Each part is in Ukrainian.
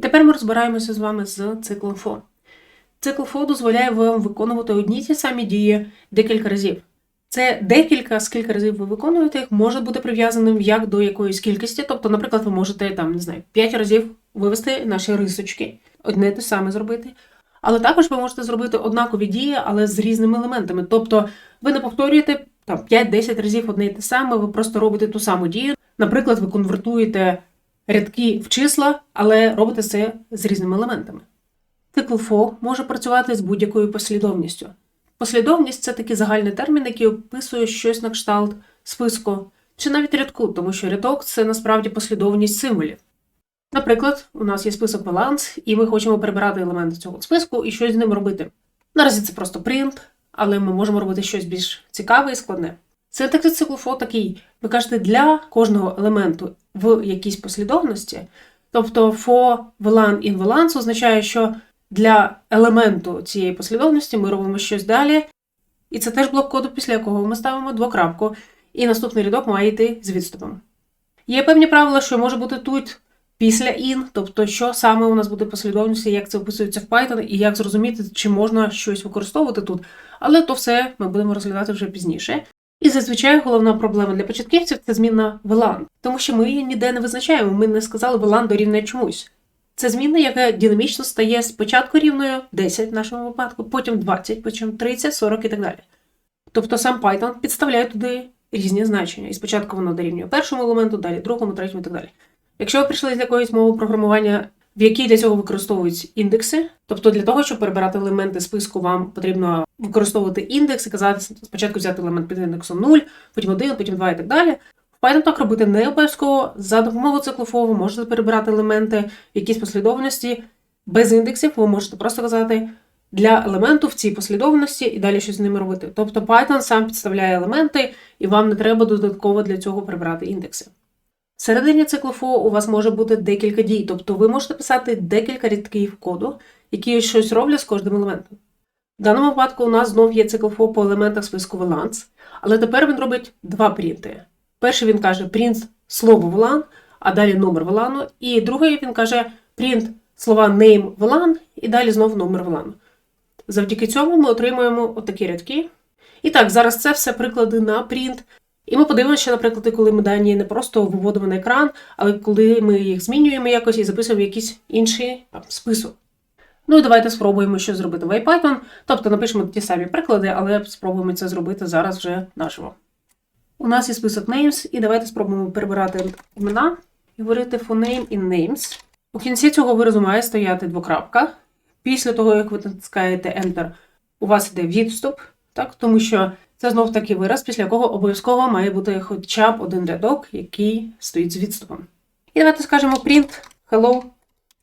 І тепер ми розбираємося з вами з циклом for. Цикл for дозволяє вам виконувати одні ті самі дії декілька разів. Це декілька, скільки разів ви виконуєте їх, може бути прив'язаним як до якоїсь кількості. Тобто, наприклад, ви можете там, не знаю, 5 разів вивести наші рисочки, одне те саме зробити. Але також ви можете зробити однакові дії, але з різними елементами. Тобто ви не повторюєте там 5-10 разів одне й те саме, ви просто робите ту саму дію. Наприклад, ви конвертуєте рядки в числа, але робите це з різними елементами. Цикл for може працювати з будь-якою послідовністю. Послідовність це такий загальний термін, який описує щось на кшталт списку чи навіть рядку, тому що рядок це насправді послідовність символів. Наприклад, у нас є список баланс, і ми хочемо прибирати елементи цього списку і щось з ним робити. Наразі це просто print, але ми можемо робити щось більш цікаве і складне. Синтаксис циклу for такий, ви кажете, для кожного елементу в якійсь послідовності. Тобто for VLAN in VLANs означає, що для елементу цієї послідовності ми робимо щось далі. І це теж блок коду, після якого ми ставимо двокрапку, і наступний рядок має йти з відступом. Є певні правила, що може бути тут після in, тобто що саме у нас буде послідовністю, як це описується в Python, і як зрозуміти, чи можна щось використовувати тут. Але то все ми будемо розглядати вже пізніше. І зазвичай головна проблема для початківців це зміна VLAN, тому що ми її ніде не визначаємо. Ми не сказали VLAN дорівнює чомусь. Це зміна, яка динамічно стає спочатку рівною 10 в нашому випадку, потім 20, потім 30, 40 і так далі. Тобто сам Python підставляє туди різні значення. І спочатку воно дорівнює першому елементу, далі другому, третьому і так далі. Якщо ви прийшли з якоїсь мови програмування, в якій для цього використовують індекси, тобто для того, щоб перебирати елементи списку, вам потрібно використовувати індекс і казати спочатку взяти елемент під індексом 0, потім 1, потім 2 і так далі. В Python так робити не обов'язково. За допомогою циклу for ви можете перебирати елементи в якійсь послідовності без індексів. Ви можете просто казати для елементу в цій послідовності і далі щось з ними робити. Тобто Python сам підставляє елементи, і вам не треба додатково для цього прибирати індекси. Всередині циклу for у вас може бути декілька дій, тобто ви можете писати декілька рядків коду, які щось роблять з кожним елементом. В даному випадку у нас знов є цикл for по елементах списку VLANs, але тепер він робить два принти. Перший він каже print слово VLAN, а далі номер VLAN, і другий він каже print слова name VLAN і далі знову номер VLAN. Завдяки цьому ми отримуємо отакі рядки. І так, зараз це все приклади на print. І ми подивимося, наприклад, коли ми дані не просто виводимо на екран, але коли ми їх змінюємо якось і записуємо в якийсь інший там, список. Ну і давайте спробуємо що зробити в IPython. Тобто напишемо ті самі приклади, але спробуємо це зробити зараз вже наживо. У нас є список names, і давайте спробуємо перебирати імена і говорити for name in names. У кінці цього виразу має стояти двокрапка. Після того, як ви натискаєте Enter, у вас йде відступ, так? тому що це знов такий вираз, після якого обов'язково має бути хоча б один рядок, який стоїть з відступом. І давайте скажемо print hello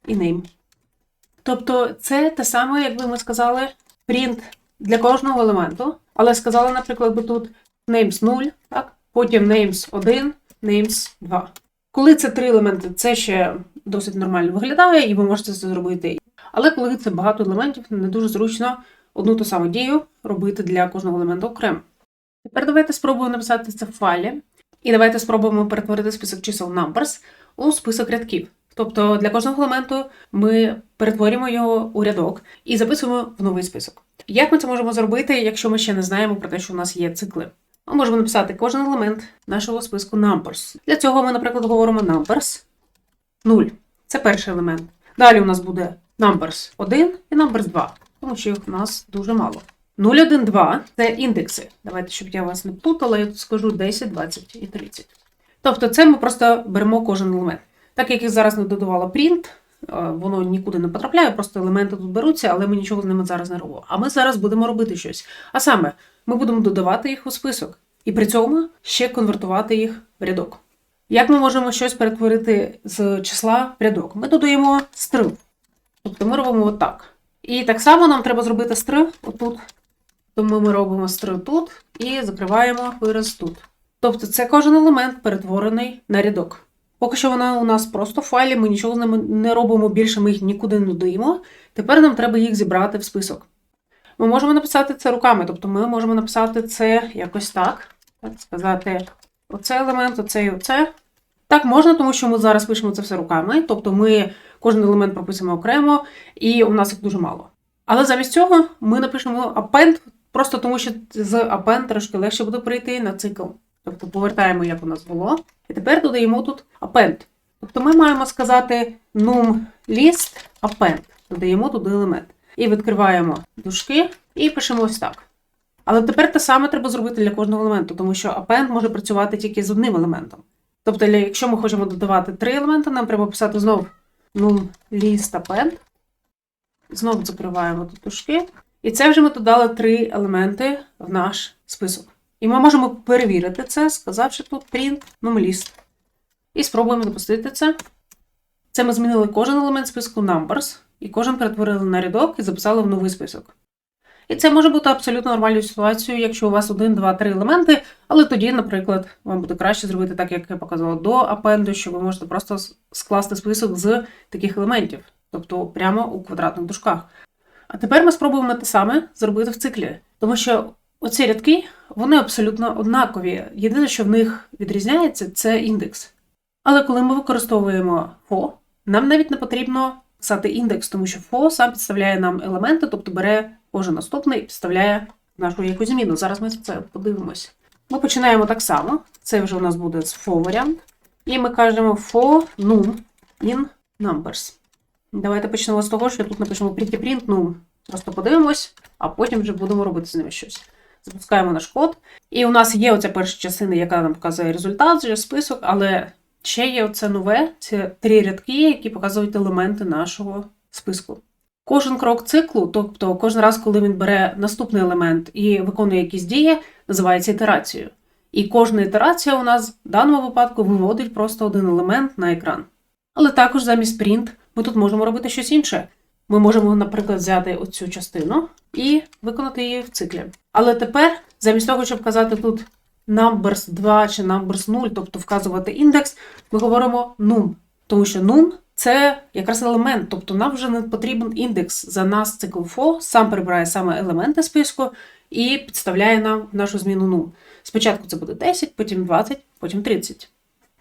і name. Тобто це те саме, якби ми сказали, print для кожного елементу, але сказали, наприклад, би тут names 0, так? потім names 1, names 2. Коли це три елементи, це ще досить нормально виглядає, і ви можете це зробити. Але коли це багато елементів, не дуже зручно одну ту саму дію робити для кожного елементу окремо. Тепер давайте спробуємо написати це в файлі. І давайте спробуємо перетворити список чисел numbers у список рядків. Тобто для кожного елементу ми перетворюємо його у рядок і записуємо в новий список. Як ми це можемо зробити, якщо ми ще не знаємо про те, що у нас є цикли? Ми можемо написати кожен елемент нашого списку numbers. Для цього ми, наприклад, говоримо numbers 0. Це перший елемент. Далі у нас буде numbers 1 і numbers 2, тому що у нас дуже мало. 0, 1, 2 – це індекси. Давайте, щоб я вас не плутала, я тут скажу 10, 20 і 30. Тобто це ми просто беремо кожен елемент. Так як я зараз не додавала print, е, воно нікуди не потрапляє, просто елементи тут беруться, але ми нічого з ними зараз не робимо. А ми зараз будемо робити щось. А саме, ми будемо додавати їх у список, і при цьому ще конвертувати їх в рядок. Як ми можемо щось перетворити з числа в рядок? Ми додаємо string. Тобто ми робимо отак. І так само нам треба зробити string отут. Тому ми робимо string тут і закриваємо вираз тут. Тобто це кожен елемент перетворений на рядок. Поки що вона у нас просто в файлі, ми нічого з ними не робимо більше, ми їх нікуди не додаємо. Тепер нам треба їх зібрати в список. Ми можемо написати це руками, тобто ми можемо написати це якось так. так сказати, оце елемент, оце і оце. Так можна, тому що ми зараз пишемо це все руками. Тобто ми кожен елемент прописуємо окремо, і у нас їх дуже мало. Але замість цього ми напишемо append, просто тому що з append трошки легше буде прийти на цикл. Тобто повертаємо, як у нас було. І тепер додаємо тут append. Тобто ми маємо сказати num list append. Додаємо туди елемент. І відкриваємо дужки і пишемо ось так. Але тепер те саме треба зробити для кожного елементу, тому що append може працювати тільки з одним елементом. Тобто, якщо ми хочемо додавати три елементи, нам треба писати знову num list append. Знову закриваємо тут дужки. І це вже ми додали три елементи в наш список. І ми можемо перевірити це, сказавши тут print num list. І спробуємо запустити це. Це ми змінили кожен елемент списку numbers, і кожен перетворили на рядок і записали в новий список. І це може бути абсолютно нормальною ситуацією, якщо у вас один, два, три елементи, але тоді, наприклад, вам буде краще зробити так, як я показала до апенду, що ви можете просто скласти список з таких елементів, тобто прямо у квадратних дужках. А тепер ми спробуємо те саме зробити в циклі, тому що оці рядки вони абсолютно однакові. Єдине, що в них відрізняється, це індекс. Але коли ми використовуємо FO, нам навіть не потрібно писати індекс, тому що FO сам підставляє нам елементи, тобто бере кожен наступний підставляє нашу якусь зміну. Зараз ми це подивимося. Ми починаємо так само. Це вже у нас буде з FO варіант. І ми кажемо FO num in numbers. Давайте почнемо з того, що тут напишемо print num. Просто подивимось, а потім вже будемо робити з ними щось. Запускаємо наш код. І у нас є оця перша частина, яка нам показує результат, вже список, але ще є оце нове, це три рядки, які показують елементи нашого списку. Кожен крок циклу, тобто кожен раз, коли він бере наступний елемент і виконує якісь дії, називається ітерацією. І кожна ітерація у нас в даному випадку виводить просто один елемент на екран. Але також замість print ми тут можемо робити щось інше. Ми можемо, наприклад, взяти оцю частину і виконати її в циклі. Але тепер, замість того, щоб вказати тут numbers 2 чи numbers 0, тобто вказувати індекс, ми говоримо num. Тому що num це якраз елемент, тобто нам вже не потрібен індекс. За нас цикл for сам прибирає саме елементи списку і підставляє нам нашу зміну num. Спочатку це буде 10, потім 20, потім 30.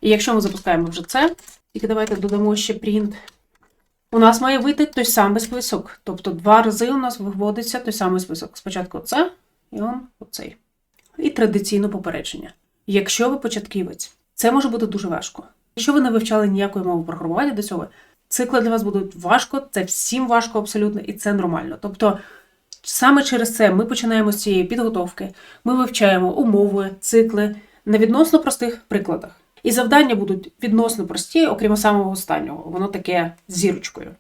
І якщо ми запускаємо вже це, тільки давайте додамо ще print. У нас має вийти той самий список. Тобто два рази у нас виводиться той самий список. Спочатку це і он оцей. І традиційне попередження. Якщо ви початківець, це може бути дуже важко. Якщо ви не вивчали ніякої мови програмування до цього, цикли для вас будуть важко, це всім важко абсолютно, і це нормально. Тобто, саме через це ми починаємо з цієї підготовки, ми вивчаємо умови, цикли на відносно простих прикладах. І завдання будуть відносно прості, окрім самого останнього. Воно таке зірочкою.